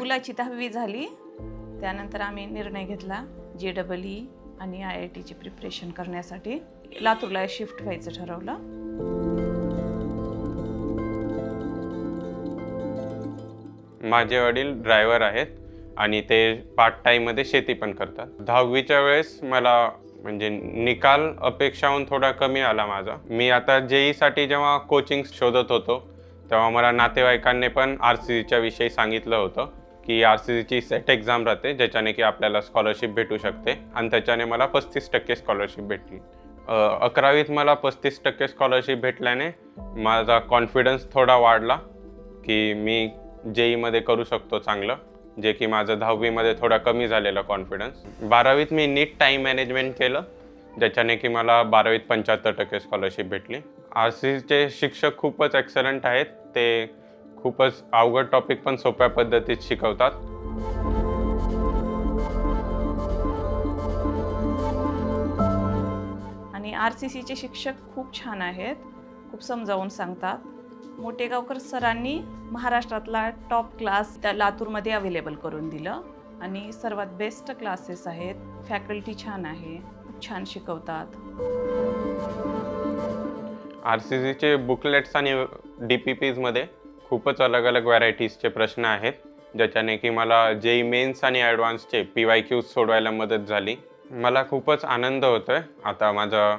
मुलाची दहावी झाली. त्यानंतर आम्ही निर्णय घेतला जे डबल ई आणि आय आय टीची प्रिपरेशन करण्यासाठी. लातूरला शिफ्ट व्हायचं ठरवलं. माझे वडील ड्रायव्हर आहेत आणि ते पार्ट टाईममध्ये शेती पण करतात. दहावीच्या वेळेस मला म्हणजे निकाल अपेक्षाहून थोडा कमी आला माझा. मी आता जेईसाठी जेव्हा कोचिंग शोधत होतो तेव्हा मला नातेवाईकांनी पण आर सी सीच्या विषयी सांगितलं होतं. की आर सी सीची सेट एक्झाम राहते ज्याच्याने की आपल्याला स्कॉलरशिप भेटू शकते. आणि त्याच्याने मला पस्तीस टक्के स्कॉलरशिप भेटली. अकरावीत मला पस्तीस टक्के स्कॉलरशिप भेटल्याने माझा कॉन्फिडन्स थोडा वाढला की मी जेईमध्ये करू शकतो चांगलं जे की माझं दहावीमध्ये थोडा कमी झालेला कॉन्फिडन्स बारावीत मी नीट टाईम मॅनेजमेंट केलं ज्याच्याने की मला बारावीत पंच्याहत्तर टक्के स्कॉलरशिप भेटली. आर सीचे शिक्षक खूपच एक्सलंट आहेत. ते खूपच अवघड टॉपिक पण सोप्या पद्धतीत शिकवतात. आणि आर सी सीचे शिक्षक खूप छान आहेत. खूप समजावून सांगतात. मोटेगावकर सरांनी महाराष्ट्रातला टॉप क्लास त्या लातूरमध्ये अवेलेबल करून दिलं. आणि सर्वात बेस्ट क्लासेस आहेत. फॅकल्टी छान आहे. खूप छान शिकवतात. आर सी सीचे बुकलेट्स आणि डी पी पीजमध्ये खूपच अलग अलग व्हरायटीजचे प्रश्न आहेत ज्याच्याने की मला जेई मेन्स आणि ॲडव्हान्सचे पी वाय क्यूज सोडवायला मदत झाली. मला खूपच आनंद होतो आहे आता माझा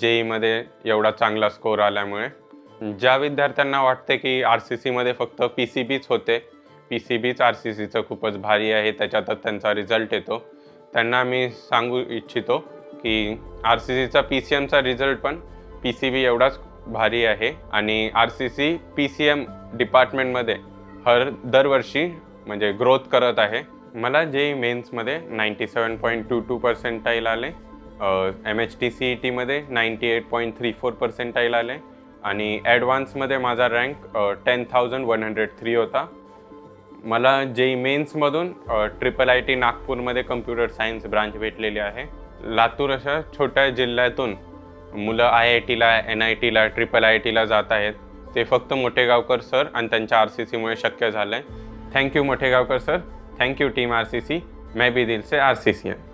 जेईमध्ये एवढा चांगला स्कोर आल्यामुळे. ज्या विद्यार्थ्यांना वाटते की आर सी सीमध्ये फक्त पी सी बीच होते P C B R C सीचं खूपच भारी आहे त्याच्यातच त्यांचा रिझल्ट येतो. त्यांना मी सांगू इच्छितो की आर सी सीचा पी सी एमचा रिझल्ट पण पी सी बी एवढाच भारी आहे. आणि R C C P C M डिपार्टमेंटमध्ये हर दरवर्षी म्हणजे ग्रोथ करत आहे. मला जे मेन्समध्ये ninety seven point two two percentile आले M H T C E टीमध्ये ninety eight point three four percentile आले आणि ॲडव्हान्समध्ये माझा rank ten thousand one hundred three होता. मला जे मेन्समधून ट्रिपल आय टी नागपूरमध्ये कम्प्युटर सायन्स ब्रांच भेटलेली आहे. लातूर अशा छोट्या जिल्ह्यातून मुलं आय आय टीला एन आय टीला ट्रिपल आय टीला जात आहेत. ते फक्त मोठेगावकर सर आणि त्यांच्या आर सी सीमुळे शक्य झालं आहे thank you Mothegaonkar sir. Thank you team R C C. मैं भी दिल से आर सी सी. एम